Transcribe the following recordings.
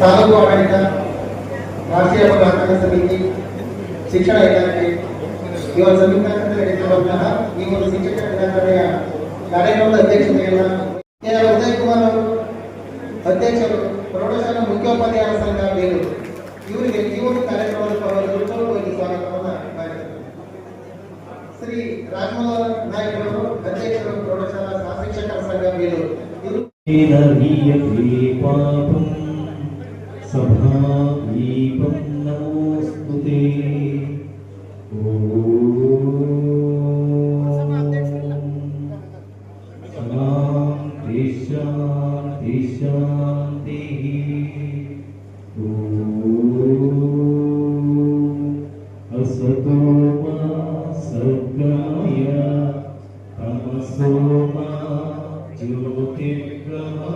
ತಾಲೂಕು ಆಡಳಿತ ರಾಷ್ಟ್ರೀಯ ಪ್ರಾರ್ಥನಾ ಸಮಿತಿ ಶಿಕ್ಷಣ ಇಲಾಖೆ ಇವರ ಸಂವಿಧಾನದ ನಡೆಸಿರುವಂತಹ ಈ ಒಂದು ಶಿಕ್ಷಣ ಇಲಾಖೆಯ ಕಾರ್ಯಕ್ರಮದ ಅಧ್ಯಕ್ಷತೆಯನ್ನು ಉದಯ್ ಕುಮಾರ್ ಅವರು ಅಧ್ಯಕ್ಷರು ಪ್ರೌಢಶಾಲಾ ಮುಖ್ಯೋಪಾಧ್ಯಾಯ ಸಂಘ ಬೇಲೂರು ಇವರಿಗೆ ಈ ಒಂದು ಕಾರ್ಯಕ್ರಮದ ಪರವಾಗಿ ಸ್ವಾಗತವನ್ನು ಮಾಡಿದರು ಶ್ರೀ ರಾಜಮೋಹನ್ ನಾಯಕ್ ಅವರು ಅಧ್ಯಕ್ಷರು ಪ್ರೌಢಶಾಲಾ ಸಹ ಶಿಕ್ಷಕರ ಸಂಘ ಬೇಲೂರು ಪಾಪಂ सभादीपं नमोऽस्तु ते। शान्ति शान्ति। असतो मा अमृतङ्गमय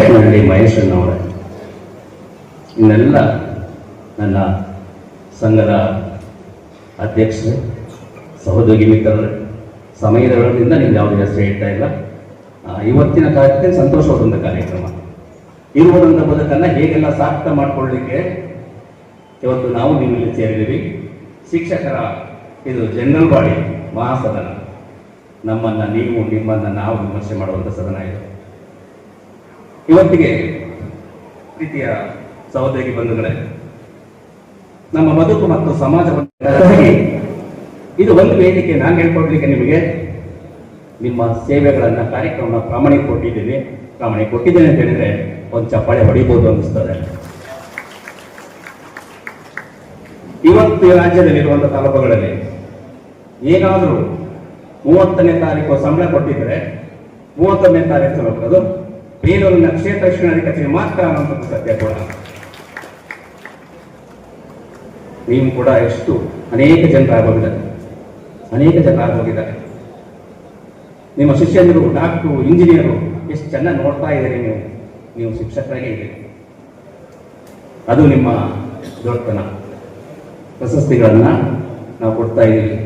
ಚಟ್ನಹಳ್ಳಿ ಮಹೇಶಣ್ಣವರೇ ಇನ್ನೆಲ್ಲ ನನ್ನ ಸಂಘದ ಅಧ್ಯಕ್ಷರು, ಸಹೋದ್ಯೋಗಿ ಮಿತ್ರರೇ ಸಮಯದ ಒಳಗಿಂದ ನೀವು ಯಾವುದೇ ಜಾಸ್ತಿ ಹೇಳ್ತಾ ಇಲ್ಲ. ಇವತ್ತಿನ ಕಾರ್ಯಕ್ರಮ ಸಂತೋಷವಾದಂಥ ಕಾರ್ಯಕ್ರಮ. ಇರುವುದಂಥ ಬದುಕನ್ನು ಹೇಗೆಲ್ಲ ಸಾರ್ಥ ಮಾಡಿಕೊಳ್ಳಿಕ್ಕೆ ಇವತ್ತು ನಾವು ನಿಮ್ಮಲ್ಲಿ ಸೇರಿದ್ದೀವಿ. ಶಿಕ್ಷಕರ ಇದು ಜನರಲ್ ಬಾಡಿ ಮಹಾಸದನ. ನಮ್ಮನ್ನ ನೀವು, ನಿಮ್ಮನ್ನ ನಾವು ವಿಮರ್ಶೆ ಮಾಡುವಂಥ ಸದನ ಇದು. ಇವತ್ತಿಗೆ ಪ್ರೀತಿಯ ಸಹೋದರಿ ಬಂಧುಗಳೇ, ನಮ್ಮ ಬದುಕು ಮತ್ತು ಸಮಾಜವನ್ನು ಇದು ಒಂದು ವೇದಿಕೆ ನಾನು ಹೇಳ್ಕೊಡ್ಲಿಕ್ಕೆ ನಿಮಗೆ ನಿಮ್ಮ ಸೇವೆಗಳನ್ನ ಕಾರ್ಯಕ್ರಮ ಪ್ರಾಮಾಣಿಕ ಕೊಟ್ಟಿದ್ದೀನಿ. ಪ್ರಾಮಾಣಿಕ ಕೊಟ್ಟಿದ್ದೇನೆ ಅಂತ ಹೇಳಿದ್ರೆ ಒಂದು ಚಪ್ಪಾಳೆ ಹೊಡಿಬಹುದು ಅನಿಸ್ತದೆ ಇವತ್ತು ರಾಜ್ಯದಲ್ಲಿರುವಂಥ ತಾಲೂಕುಗಳಲ್ಲಿ ಏನಾದರೂ ಮೂವತ್ತನೇ ತಾರೀಕು ಸಂಬಳ ಕೊಟ್ಟಿದ್ರೆ ಮೂವತ್ತೊಂದನೇ ತಾರೀಕು ಅದು ಬೇಲೂರಿನ ಕ್ಷೇತ್ರ ಶಿಕ್ಷಣಾಧಿಕಾರಿ ಮಾತ್ರ ಅನ್ನೋದು ಸತ್ಯ ಕೂಡ. ನೀವು ಕೂಡ ಎಷ್ಟು ಅನೇಕ ಜನರು ಆಗೋಗಿದ್ದಾರೆ. ಅನೇಕ ಜನ ಆಗೋಗಿದ್ದಾರೆ. ನಿಮ್ಮ ಶಿಷ್ಯಂದರು ಡಾಕ್ಟ್ರು, ಇಂಜಿನಿಯರು ಎಷ್ಟು ಚೆನ್ನಾಗಿ ನೋಡ್ತಾ ಇದ್ದೀರಿ ನೀವು. ನೀವು ಶಿಕ್ಷಕರಾಗೇ ಇದ್ದೀರಿ. ಅದು ನಿಮ್ಮ ದೊಡ್ಡತನ. ಪ್ರಶಸ್ತಿಗಳನ್ನ ನಾವು ಕೊಡ್ತಾ ಇದ್ದೀವಿ.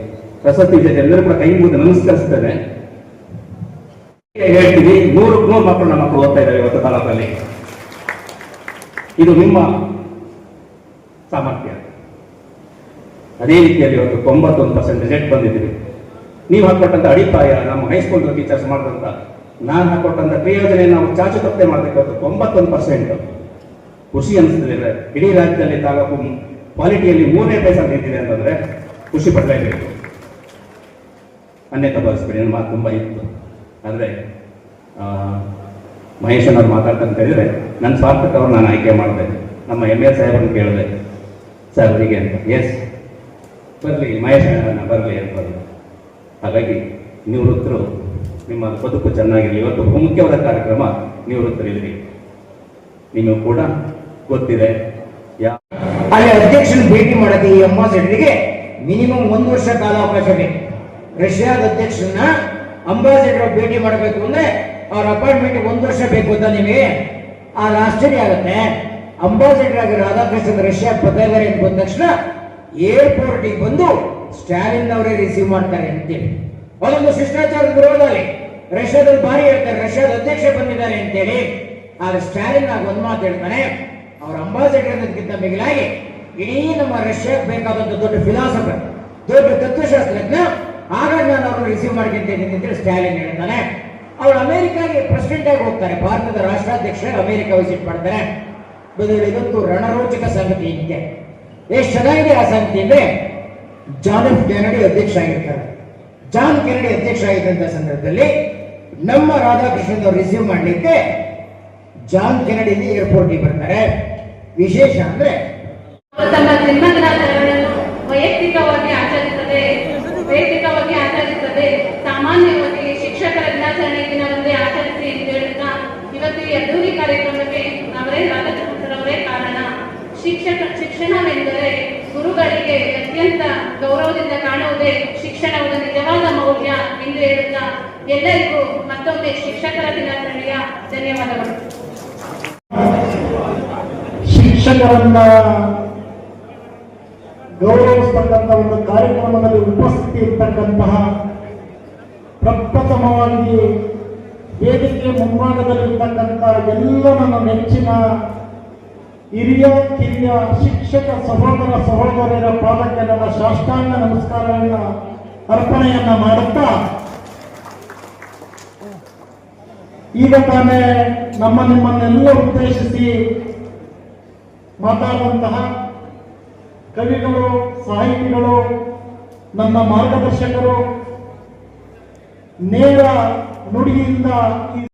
ಪ್ರಶಸ್ತಿ ಜೊತೆ ಎಲ್ಲರೂ ಕೂಡ ಕೈ ಮುಗಿದು ನಮಸ್ಕರಿಸ್ತೇನೆ ಹೇಳ್ತೀವಿ ನೂರು ನೂರು ಮಕ್ಕಳು ನಮ್ಮ ಮಕ್ಕಳು ಓದ್ತಾ ಇದ್ದಾರೆ ಇವತ್ತು ಕಾಲದಲ್ಲಿ. ಇದು ನಿಮ್ಮ ಸಾಮರ್ಥ್ಯ. ಅದೇ ರೀತಿಯಲ್ಲಿ ಇವತ್ತು ತೊಂಬತ್ತೊಂದು ಪರ್ಸೆಂಟ್ ರಿಸಲ್ಟ್ ಬಂದಿದ್ದೀವಿ. ನೀವು ಹಾಕೊಟ್ಟಂತ ಅಡಿಪಾಯ ನಮ್ಮ ಹೈಸ್ಕೂಲ್ ಟೀಚರ್ಸ್ ಮಾಡಿದಂತ, ನಾನು ಹಾಕೊಟ್ಟಂತ ಪ್ರಯೋಜನೆ ನಾವು ಚಾಚು ತಪ್ಪೆ ಮಾಡಬೇಕು. ಇವತ್ತು ತೊಂಬತ್ತೊಂದು ಪರ್ಸೆಂಟ್ ಖುಷಿ ಅನಿಸ್ತದೆ ಇಡೀ ರಾಜ್ಯದಲ್ಲಿ ತಾಲೂಕು ಕ್ವಾಲಿಟಿಯಲ್ಲಿ ಮೂರನೇ ಪೈಸೆ ನಿಂತಿದೆ ಅಂತಂದ್ರೆ ಖುಷಿ ಪಡಲೇಬೇಕು ಅನ್ಯತಾ ಬಳಸ್ಬೇಡಿ ಮಾತು ತುಂಬಾ ಇತ್ತು ಆದರೆ ಮಹೇಶನ್ ಮಾತಾಡ್ತಂತ ಹೇಳಿದ್ರೆ ನನ್ನ ಸ್ವಾರ್ಥಕ್ಕೆ ಅವ್ರು ನಾನು ಆಯ್ಕೆ ಮಾಡಿದೆ. ನಮ್ಮ ಎಂ ಎಲ್ ಸಾಹೇಬ್ರನ್ನ ಕೇಳಿದೆ. ಸರ್, ಹೀಗೆ ಅಂತ. ಎಸ್ ಬರಲಿ, ಮಹೇಶ್ ಬರಲಿ ಅಂತ. ಹಾಗಾಗಿ, ನಿವೃತ್ತರು, ನಿಮ್ಮ ಬದುಕು ಚೆನ್ನಾಗಿರಲಿ. ಇವತ್ತು ಬಹುಮುಖ್ಯವಾದ ಕಾರ್ಯಕ್ರಮ ನಿವೃತ್ತರಿದ್ರಿ ನಿಮಗೂ ಕೂಡ ಗೊತ್ತಿದೆ. ಅಲ್ಲಿ ಅಧ್ಯಕ್ಷನ ಭೇಟಿ ಮಾಡೋದು ಈ ಅಂಬಾಸಿಡರ್ಗೆ ಮಿನಿಮಮ್ ಒಂದು ವರ್ಷ ಕಾಲಾವಕಾಶ ಬೇಕು. ರಷ್ಯಾದ ಅಧ್ಯಕ್ಷರನ್ನ ಅಂಬಾಸಿಡರ್ ಭೇಟಿ ಮಾಡಬೇಕು ಅಂದ್ರೆ ಅವ್ರ ಅಪಾಯಿಂಟ್ಮೆಂಟ್ ಒಂದು ವರ್ಷ ಬೇಕು ಅಂತ ನಿಮಗೆ ಆ ಆಶ್ಚರ್ಯ ಆಗುತ್ತೆ. ಅಂಬಾಸಿಡರ್ ಆಗಿ ರಾಧಾಕೃಷ್ಣನ್ ರಷ್ಯಾ ಬರ್ತಾ ಅಂತ ಬಂದ ತಕ್ಷಣ ಏರ್ಪೋರ್ಟ್ ಬಂದು ಸ್ಟಾಲಿನ್ ಅವರೇ ರಿಸೀವ್ ಮಾಡ್ತಾರೆ ಅಂತೇಳಿ. ಅದೊಂದು ಶಿಷ್ಟಾಚಾರದ ವಿರೋಧದಲ್ಲಿ ರಷ್ಯಾದಲ್ಲಿ ಭಾರಿ ಹೇಳ್ತಾರೆ, ರಷ್ಯಾದ ಅಧ್ಯಕ್ಷ ಬಂದಿದ್ದಾರೆ ಅಂತೇಳಿ. ಆದ್ರೆ ಸ್ಟಾಲಿನ್ ಆಗ ಒಂದು ಮಾತು ಹೇಳ್ತಾನೆ, ಅವ್ರ ಅಂಬಾಸಿಡರ್ ಅನ್ನೋದಕ್ಕಿಂತ ಮಿಗಿಲಾಗಿ ಇಡೀ ನಮ್ಮ ರಷ್ಯಾಕ್ಕೆ ಬೇಕಾದಂತ ದೊಡ್ಡ ಫಿಲಾಸಫರ್ ದೊಡ್ಡ ತತ್ವಶಾಸ್ತ್ರಜ್ಞ ಹಾಗಾಗಿ ನಾನು ಅವ್ರನ್ನ ರಿಸೀವ್ ಮಾಡ್ಕೊಂತೇನೆ ಅಂತೇಳಿ ಸ್ಟಾಲಿನ್ ಹೇಳ್ತಾನೆ. ಅವ್ರು ಅಮೆರಿಕಾಗೆ ಪ್ರೆಸಿಡೆಂಟ್ ಆಗಿ ಹೋಗ್ತಾರೆ. ಭಾರತದ ರಾಷ್ಟ್ರಾಧ್ಯಕ್ಷರು ಅಮೆರಿಕ ವಿಸಿಟ್ ಮಾಡ್ತಾರೆ. ಇದೊಂದು ರಣರೋಚಕ ಸಂಗತಿ ಇದೆ ಎಷ್ಟು ಚೆನ್ನಾಗಿದೆ ಆ ಸಂಗತಿ ಅಂದ್ರೆ ಜಾನ್ ಎಫ್ ಕೆನಡಿ ಅಧ್ಯಕ್ಷ ಆಗಿರ್ತಾರೆ. ಜಾನ್ ಕೆನಡಿ ಅಧ್ಯಕ್ಷ ಆಗಿದ್ದಂತ ಸಂದರ್ಭದಲ್ಲಿ ನಮ್ಮ ರಾಧಾಕೃಷ್ಣನ್ ಅವ್ರು ರಿಸೀವ್ ಮಾಡಲಿಕ್ಕೆ ಜಾನ್ ಕೆನಡಿ ಏರ್ಪೋರ್ಟ್ಗೆ ಬರ್ತಾರೆ. ವಿಶೇಷ ಅಂದ್ರೆ ತನ್ನ ಜನ್ಮದಿನಾಚರಣೆಯನ್ನು ವೈಯಕ್ತಿಕವಾಗಿ ಶಿಕ್ಷಣವೆಂದರೆ ಗುರುಗಳಿಗೆ ಅತ್ಯಂತ ಗೌರವದಿಂದ ಕಾಣುವುದೇ ಶಿಕ್ಷಣದ ನಿಜವಾದ ಮೌಲ್ಯ ಎಂದು ಹೇಳುತ್ತಾ ಎಲ್ಲರಿಗೂ ಮತ್ತೊಮ್ಮೆ ಶಿಕ್ಷಕರ ದಿನಾಚರಣೆಯ ಧನ್ಯವಾದಗಳು. ಶಿಕ್ಷಕರನ್ನ ಗೌರವಿಸ್ತಕ್ಕಂಥ ಒಂದು ಕಾರ್ಯಕ್ರಮದಲ್ಲಿ ಉಪಸ್ಥಿತಿ ಇರ್ತಕ್ಕಂತಹ ಪ್ರಪ್ರಥಮವಾಗಿ ವೇದಿಕೆ ಮುಂಭಾಗದಲ್ಲಿರ್ತಕ್ಕಂಥ ಎಲ್ಲ ನನ್ನ ನೆಚ್ಚಿನ ಹಿರಿಯ ಕಿರಿಯ ಶಿಕ್ಷಕ ಸಹೋದರ ಸಹೋದರರ ಪಾದಕ್ಕೆ ನನ್ನ ಸಾಷ್ಟಾಂಗ ನಮಸ್ಕಾರವನ್ನ ಅರ್ಪಣೆಯನ್ನ ಮಾಡುತ್ತಾ, ಈಗ ತಾನೇ ನಮ್ಮ ನಿಮ್ಮನ್ನೆಲ್ಲ ಉದ್ದೇಶಿಸಿ ಮಾತಾಡುವಂತಹ ಕವಿಗಳು, ಸಾಹಿತಿಗಳು, ನನ್ನ ಮಾರ್ಗದರ್ಶಕರು, ನೇರ ನುಡಿಯಿಂದ